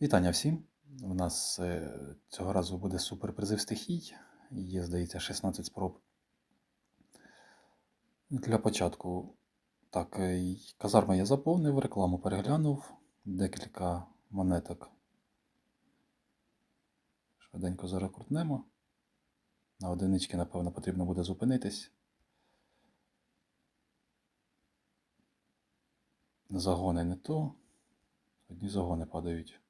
Вітання всім! У нас е, цього разу буде суперпризив стихій. Є, здається, 16 спроб. Для початку, так, е, казарми я заповнив, рекламу переглянув, декілька монеток. Швиденько зарекрутнемо. На одинички, напевно, потрібно буде зупинитись. Загони не то. Одні загони падають.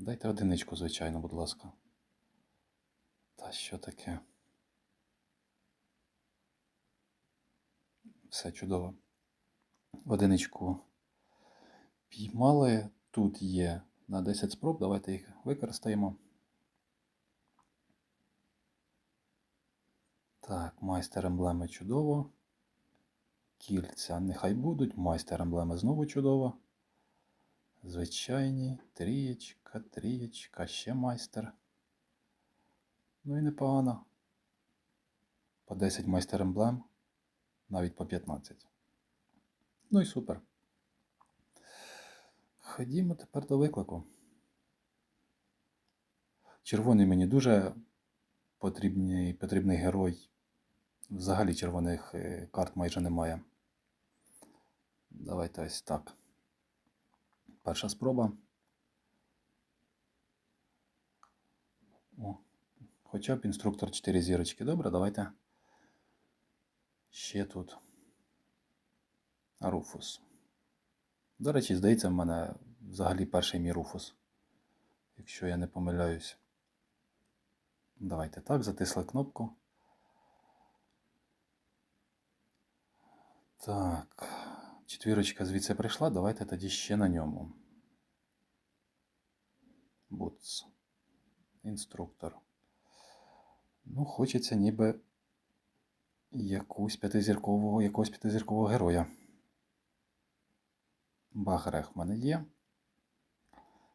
Дайте одиничку, звичайно, будь ласка. Та що таке? Все чудово. Одиничку піймали. Тут є на 10 спроб. Давайте їх використаємо. Так, майстер емблеми чудово. Кільця нехай будуть. Майстер емблеми знову чудово. Звичайні, трієчка, трієчка, ще майстер. Ну і непогано. По 10 майстер емблем, навіть по 15. Ну і супер. Ходімо тепер до виклику. Червоний мені дуже потрібний, потрібний герой. Взагалі червоних е, карт майже немає. Давайте ось так. Перша спроба. О, хоча б інструктор 4 зірочки. Добре, давайте. Ще тут. Руфус. До речі, здається, в мене взагалі перший мій Руфус. Якщо я не помиляюсь. Давайте так, затисли кнопку. Так. Четвірочка звідси прийшла, давайте тоді ще на ньому. Бутс. Інструктор. Ну, хочеться ніби якусь п'ятизіркового, якогось п'ятизіркового героя. Багрех в мене є.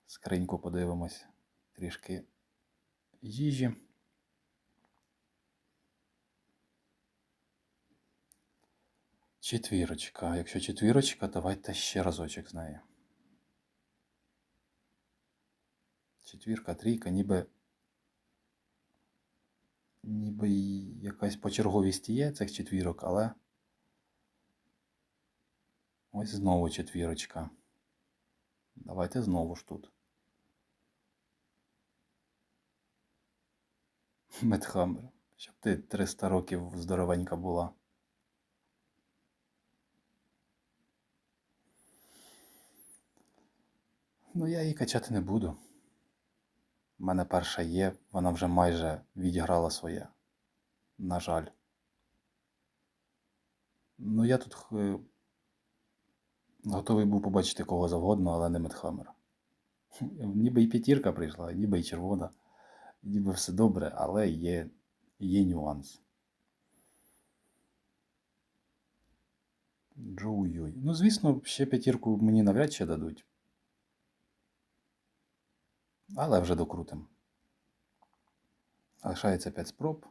Скриньку подивимось. Трішки їжі. Четвірочка. Якщо четвірочка, давайте ще разочок з нею. Четвірка, трійка, ніби. Ніби якась почерговість є цих четвірок, але. Ось знову четвірочка. Давайте знову ж тут. Медхаммер. Щоб ти 300 років здоровенька була. Ну, я її качати не буду. У мене перша є, вона вже майже відіграла своє. На жаль. Ну, я тут е, готовий був побачити кого завгодно, але не Медхаммер. Ніби і п'ятірка прийшла, ніби і червона, ніби все добре, але є, є нюанс. Джоу Юй. Ну, звісно, ще п'ятірку мені навряд чи дадуть. Але вже докрутим. Лишається 5 спроб.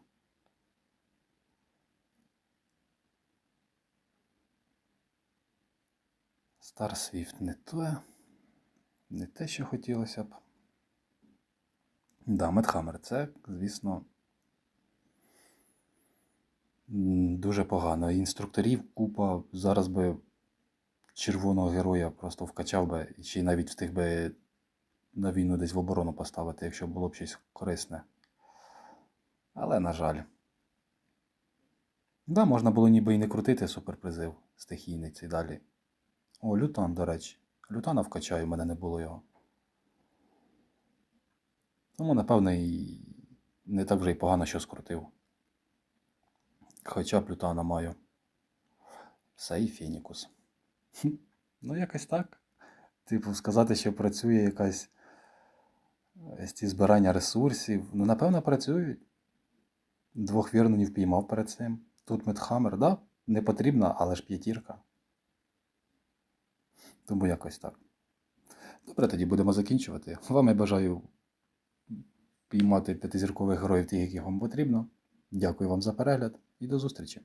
Star Swift не те. Не те, що хотілося б. Да, Медхаммер це, звісно, дуже погано. Інструкторів купа зараз би червоного героя просто вкачав би й навіть встиг би на війну десь в оборону поставити, якщо було б щось корисне. Але, на жаль. Да, можна було ніби і не крутити суперпризив стихійний цей далі. О, лютан, до речі. Лютана вкачаю, в мене не було його. Тому, напевно, і не так вже й погано що скрутив. Хоча б лютана маю. Все і Фенікус. Хм, Ну, якось так. Типу, сказати, що працює якась ці збирання ресурсів. Ну, напевно, працюють. Двох вірнонів піймав перед цим. Тут Медхаммер, да? Не потрібна, але ж п'ятірка. Тому якось так. Добре, тоді будемо закінчувати. Вам я бажаю піймати п'ятизіркових героїв тих, яких вам потрібно. Дякую вам за перегляд і до зустрічі!